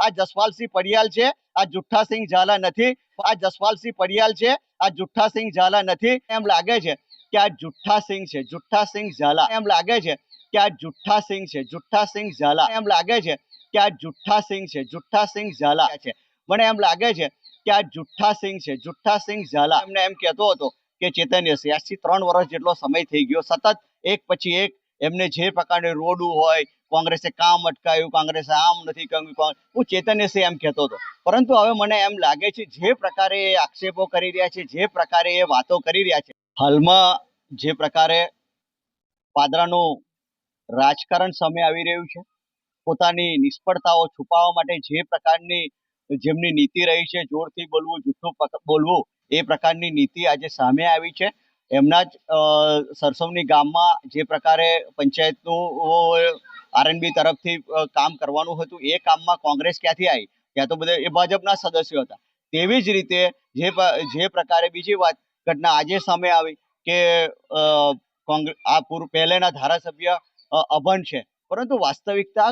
આ જસપાલસિંહ પડિયાલ છે. આ જુઠ્ઠાસિંહ ઝાલા નથી. આ જસપાલસિંહ પડિયાલ છે. આ જુઠ્ઠાસિંહ ઝાલા નથી. એમ લાગે છે કે આ જુઠ્ઠાસિંહ છે. જુઠ્ઠાસિંહ ઝાલા. એમ લાગે છે કે આ જુઠ્ઠાસિંહ છે. જુઠ્ઠાસિંહ ઝાલા. એમ લાગે છે કે આ જુઠ્ઠાસિંહ છે. જુઠ્ઠાસિંહ ઝાલા છે. મને એમ લાગે છે કે આ જુઠ્ઠાસિંહ છે. જુઠ્ઠાસિંહ ઝાલા. એમને એમ કહેતો હતો કે ચેતન્યસિંહ આજથી ત્રણ વર્ષ જેટલો સમય થઈ ગયો. સતત એક પછી એક એમને જે પ્રકારની રોડું હોય કોંગ્રેસે કામ અટકાવ્યું કોંગ્રેસે આમ નથી કહ્યું હું હું ચેતન્યસિંહ એમ કહેતો હતો. પરંતુ હવે મને એમ લાગે છે, જે પ્રકારે એ આક્ષેપો કરી રહ્યા છે, જે પ્રકારે એ વાતો કરી રહ્યા છે, હાલમાં જે પ્રકારે પાદરાનું રાજકારણ સામે આવી રહ્યું છે, પોતાની નિષ્ફળતાઓ છુપાવવા માટે જે પ્રકારની જેમની નીતિ રહી છે, જોરથી બોલવું, જૂઠું બોલવું, એ પ્રકારની નીતિ આજે સામે આવી છે. એમના જ સરસવની ગામમાં જે પ્રકારે પંચાયતનું આરએનબી તરફથી કામ કરવાનું હતું. એ કામમાં કોંગ્રેસ ક્યાંથી આવી? ત્યાં તો બધા એ ભાજપના સદસ્યો હતા. તેવી જ રીતે જે જે પ્રકારે બીજી વાત, ઘટના આજે સામે આવી કે આ પૂર્વ પહેલેના ધારાસભ્ય અભન છે. પરંતુ વાસ્તવિકતા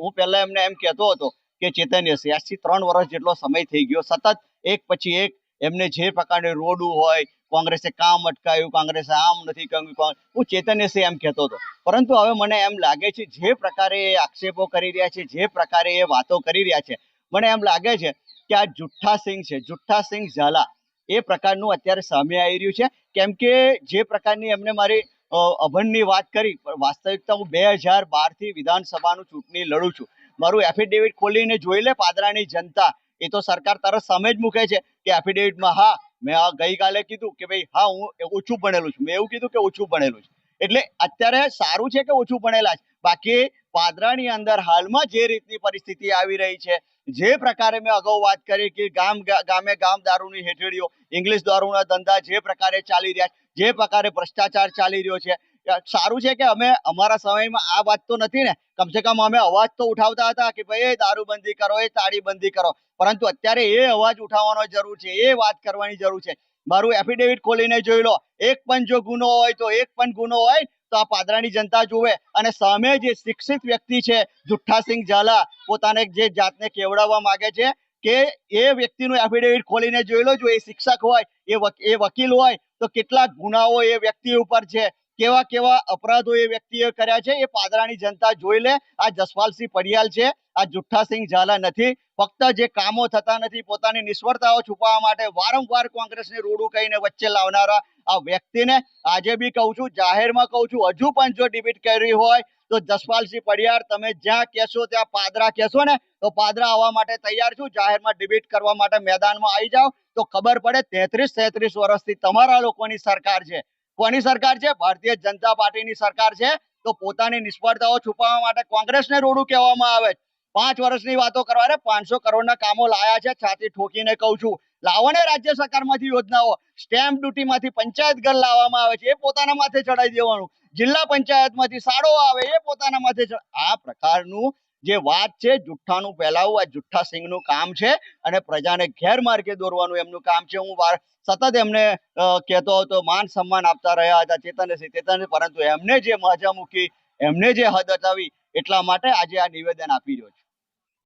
હું પહેલા એમને એમ કહેતો હતો કે ચેતન્ય આજથી ત્રણ વર્ષ જેટલો સમય થઈ ગયો. સતત એક પછી એક એમને જે પ્રકારની રોડું હોય કોંગ્રેસે કામ અટકાવ્યું કોંગ્રેસે આમ નથી કહ્યું હું ચેતન્યસિંહ એમ કહેતો હતો. પરંતુ હવે મને એમ લાગે છે, જે પ્રકારે એ આક્ષેપો કરી રહ્યા છે, જે પ્રકારે એ વાતો કરી રહ્યા છે, મને એમ લાગે છે કે આ જુઠ્ઠાસિંહ છે જુઠ્ઠાસિંહ ઝાલા. એ પ્રકારનું અત્યારે સામે આવી રહ્યું છે. કેમ કે જે પ્રકારની એમને મારી અભણની વાત કરી વાસ્તવિકતા હું બે હજાર બારથી વિધાનસભાનું ચૂંટણી લડું છું. મારું એફિડેવિટ ખોલીને જોઈ લે, પાદરાની જનતા. એ તો સરકાર તરત સામે જ મૂકે છે કે એફિડેવિટમાં હા મેં આ ગઈકાલે કીધું કે ભાઈ, હા, હું ઓછું ભણેલું છું. મેં એવું કીધું કે ઓછું ભણેલું છું. એટલે અત્યારે સારું છે કે ઓછું ભણેલા છે? બાકી પાદરાની અંદર હાલમાં જે રીતની પરિસ્થિતિ આવી રહી છે, જે પ્રકારે મેં અગાઉ વાત કરી કે ગામ, ગામે ગામ દારૂની હેઠળીઓ, ઇંગ્લિશ દારૂના ધંધા જે પ્રકારે ચાલી રહ્યા છે, જે પ્રકારે ભ્રષ્ટાચાર ચાલી રહ્યો છે સારું છે કે અમે અમારા સમયમાં આ વાત તો નથી ને. કમસે કમ અમે અવાજ તો ઉઠાવતા હતા કે ભાઈ દારૂબંધી કરો, એ તાળીબંધી કરો. પરંતુ અત્યારે એ અવાજ ઉઠાવવાનો જરૂર છે, એ વાત કરવાની જરૂર છે. મારું એફિડેવિટ ખોલીને જોઈ લો. એક પણ જો ગુનો હોય તો એક પણ ગુનો હોય તો આ પાદરાની જનતા જુએ. અને સામે જે શિક્ષિત વ્યક્તિ છે, જુઠ્ઠાસિંહ ઝાલા, પોતાને જે જાતને કેવડાવવા માંગે છે કે એ વ્યક્તિનું એફિડેવિટ ખોલીને જોઈ લો. જો એ શિક્ષક હોય, એ વકીલ હોય, તો કેટલા ગુનાઓ એ વ્યક્તિ ઉપર છે. કેવા કેવા અપરાધો એ વ્યક્તિએ કર્યા છે, એ પાદરાની જનતા જોઈ લે. આ જસપાલસિંહ પડિયાલ છે, આ જુઠ્ઠાસિંહ ઝાલા નથી. ફક્ત જે કામો થતા નથી, પોતાની નિષ્ફળતાઓ છુપાવવા માટે વારંવાર કોંગ્રેસને રોડું કહીને વચ્ચે લાવનારા આ વ્યક્તિને આજે બી કહું છું, જાહેરમાં કહું છું, હજુ પણ જો ડિબેટ કરી હોય તો જસપાલસિંહ પડિયાર તમે જ્યાં કહેશો, ત્યાં પાદરા કહેશો ને, તો પાદરા આવવા માટે તૈયાર છું. જાહેરમાં ડિબેટ કરવા માટે મેદાનમાં આવી જાઓ. તો ખબર પડે, તેત્રીસ તેત્રીસ વર્ષથી તમારા લોકોની સરકાર છે. કોની સરકાર છે? ભારતીય જનતા પાર્ટીની સરકાર છે. તો પોતાની નિષ્ફળતાઓ છુપાવવા માટે કોંગ્રેસને રોડું કહેવામાં આવે પાંચ વર્ષની વાતો કરવા પાંચસો કરોડના કામો લાયા છે, છાતી ઠોકીને કહું છું. લાવો ને રાજ્ય સરકારમાંથી યોજનાઓ. સ્ટેમ્પ ડ્યુટીમાંથી પંચાયત ઘર લાવવામાં આવે છે, એ પોતાના માથે ચડાવી દેવાનું. જિલ્લા પંચાયતમાંથી શાળો આવે, એ પોતાના માથે આ પ્રકારનું જે વાત છે, જુઠ્ઠાનું ફેલાવવું, આ જુઠ્ઠા સિંહનું કામ છે અને પ્રજાને ગેરમાર્ગે દોરવાનું એમનું કામ છે. હું વાર, સતત એમને કહેતો હતો, માન સન્માન આપતા રહ્યા હતા ચેતનસિંહ ચેતનસિંહ, પરંતુ એમને જે મજા મૂકી, એમને જે હદ હટાવી એટલા માટે આજે આ નિવેદન આપી રહ્યો છું.